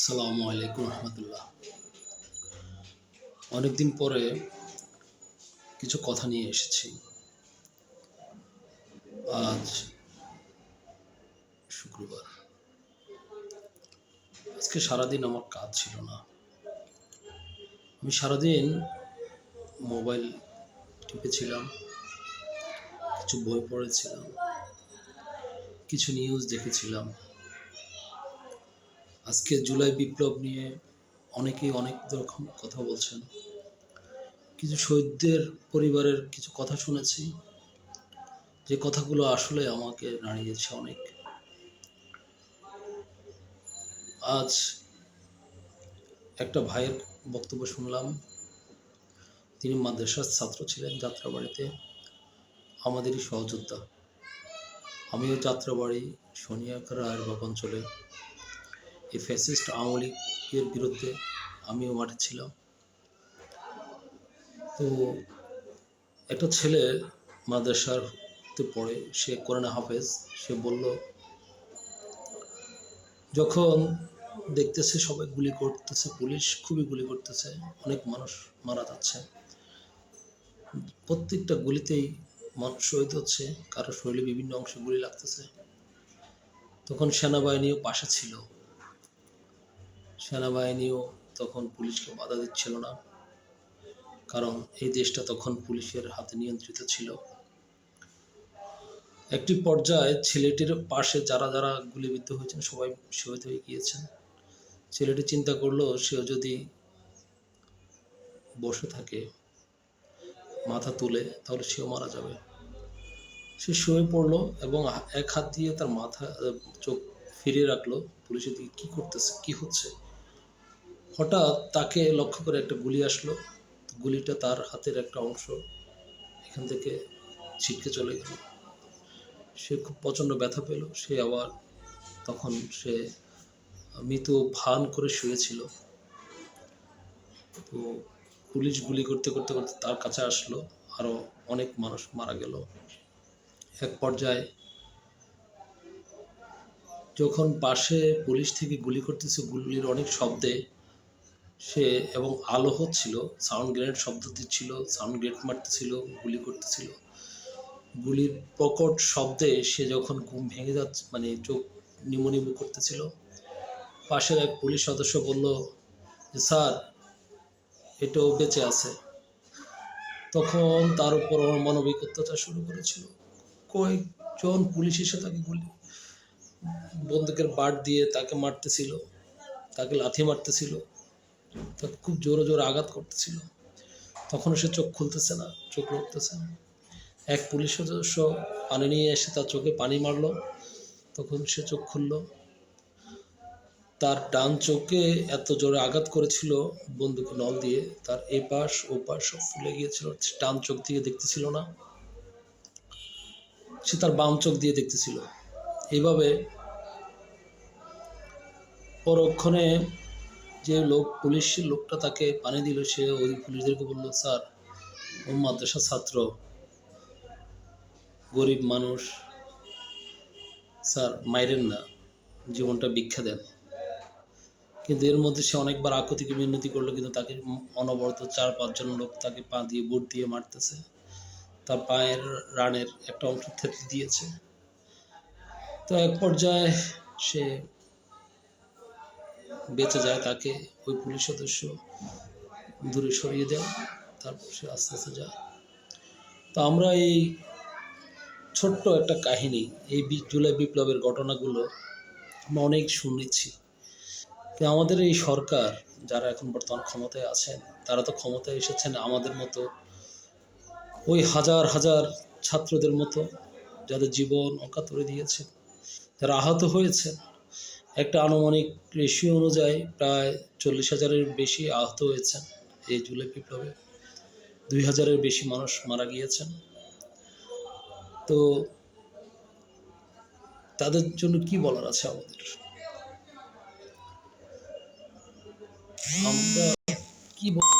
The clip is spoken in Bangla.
আসসালামু আলাইকুম রহমতুল্লাহ। অনেকদিন পরে কিছু কথা নিয়ে এসেছি। আজ শুক্রবার। আজকে সারাদিন আমার কাজ ছিল না। আমি সারাদিন মোবাইল টিপেছিলাম, কিছু বই পড়েছিলাম, কিছু নিউজ দেখেছিলাম। আজকে জুলাই বিপ্লব নিয়ে অনেকেই অনেক রকম কথা বলছেন। কিছু শহীদদের পরিবারের কিছু কথা শুনেছি। যে কথাগুলো আসলে আমাকে নাড়িয়েছে অনেক। আজ একটা ভাইয়ের বক্তব্য শুনলাম। তিনি মাদ্রাসার ছাত্র ছিলেন যাত্রাবাড়িতে। আমাদেরই সহযোদ্ধা। আমিও যাত্রাবাড়ি সোনিয়াকার রায়েরবাগ অঞ্চলে এই ফ্যাসিস্ট আওয়ামী লীগের বিরুদ্ধে আমিও মাঠে ছিলাম। তো একটা ছেলে মাদ্রাসাতে পড়ে, সে কোরআনে হাফেজ, সে বলল, যখন দেখতেছে সবাই গুলি করতেছে, পুলিশ খুবই গুলি করতেছে, অনেক মানুষ মারা যাচ্ছে। প্রত্যেকটা গুলিতেই মানুষ শহীদ হচ্ছে, কারও শরীরে বিভিন্ন অংশে গুলি লাগতেছে। তখন সেনাবাহিনীও পাশে ছিল। সেনাবাহিনীও তখন পুলিশকে বাধা দিচ্ছিল না। কারণ এই দেশটা তখন পুলিশের হাতে নিয়ন্ত্রিত ছিল। একটি পর্যায়ে ছেলেটির পাশে যারা যারা গুলিবিদ্ধ হয়েছেন সবাই শহীদ হয়ে গিয়েছেন। ছেলেটি চিন্তা করল, সেও যদি বসে থাকে, মাথা তুলে, তাহলে সেও মারা যাবে। সে শুয়ে পড়ল এবং এক হাত দিয়ে তার মাথা, চোখ ফিরিয়ে রাখল। পুলিশের দিকে কি করতেছে, কি হচ্ছে? হঠাৎ তাকে লক্ষ্য করে একটা গুলি আসলো। গুলিটা তার হাতের একটা অংশ এখান থেকে ছিটকে চলে গেল। সে খুব প্রচণ্ড ব্যথা পেল। সে আবার তখন সে মৃত ভান করে শুয়েছিল। তো পুলিশ গুলি করতে করতে করতে তার কাছে আসলো। আরও অনেক মানুষ মারা গেল। এক পর্যায়ে যখন পাশে পুলিশ থেকে গুলি করতেছে, গুলির অনেক শব্দে সে এবং আলো হচ্ছিল সাউন্ড গ্রেনেড শব্দ দিচ্ছিল সাউন্ড গ্রেনেড মারতেছিল গুলি করতেছিল গুলির প্রকট শব্দে সে যখন ঘুম ভেঙে যাচ্ছে মানে চোখ নিমো নিমো করতেছিল, পাশের এক পুলিশ সদস্য বলল যে স্যার, এটাও বেঁচে আছে। তখন তার উপর মানবিক অত্যাচার শুরু করেছিল। কয়েকজন পুলিশ এসে তাকে গুলি, বন্দুকের বাট দিয়ে তাকে মারতেছিল, তাকে লাথি মারতেছিল। খুব জোরে জোরে আঘাত করতেছিল। তখন সে চোখ খুলতেছে না, চোখ লড়তেছে না। এক পুলিশ সদস্য পানি নিয়ে এসে তার চোখে পানি মারলো। তখন সে চোখ খুললো। তার ডান চোখে এত জোরে আঘাত করেছিল, বন্দুকের নল দিয়ে তার এ পাশ ও পাশ সব ফুলে গিয়েছিল। ডান চোখ দিয়ে দেখতেছিল না, সে তার বাম চোখ দিয়ে দেখতেছিল। এইভাবে পরক্ষণে যে লোক, পুলিশের লোকটা তাকে পানি দিল, সে ওই পুলিশদেরকে বলল, স্যার, ও মাদ্রাসা ছাত্র, গরিব মানুষ। স্যার, মাইরেন না, জীবনটা ভিক্ষা দেন। কিন্তু এর মধ্যে সে অনেকবার আকুতিকে মিনতি করল, কিন্তু তাকে অনবরত চার পাঁচজন লোক তাকে পা দিয়ে, বুট দিয়ে মারতেছে। তার পায়ের রানের একটা অংশ থেতলে দিয়েছে। তো এক পর্যায়ে সে বেঁচে যায়, তাকে ওই পুলিশ সদস্য দূরে সরিয়ে দেয়, তারপর সে আস্তে আস্তে যায়। তো আমরা এই ছোট্ট একটা কাহিনী, এই জুলাই বিপ্লবের ঘটনাগুলো আমরা অনেক শুনেছি। আমাদের এই সরকার, যারা এখন বর্তমান ক্ষমতায় আছেন, তারা তো ক্ষমতায় এসেছেন আমাদের মতো, ওই হাজার হাজার ছাত্রদের মতো, যাদের জীবন অকাতরে দিয়েছে, যারা আহত হয়েছেন একটা আনুমানিক রেশিও অনুযায়ী প্রায় চল্লিশ হাজারের বেশি আহত হয়েছেন এই জুলাই বিপ্লবে। দুই হাজারের বেশি মানুষ মারা গিয়েছেন। তো তাদের জন্য কি বলার আছে আমাদের? আমরা কি বলব?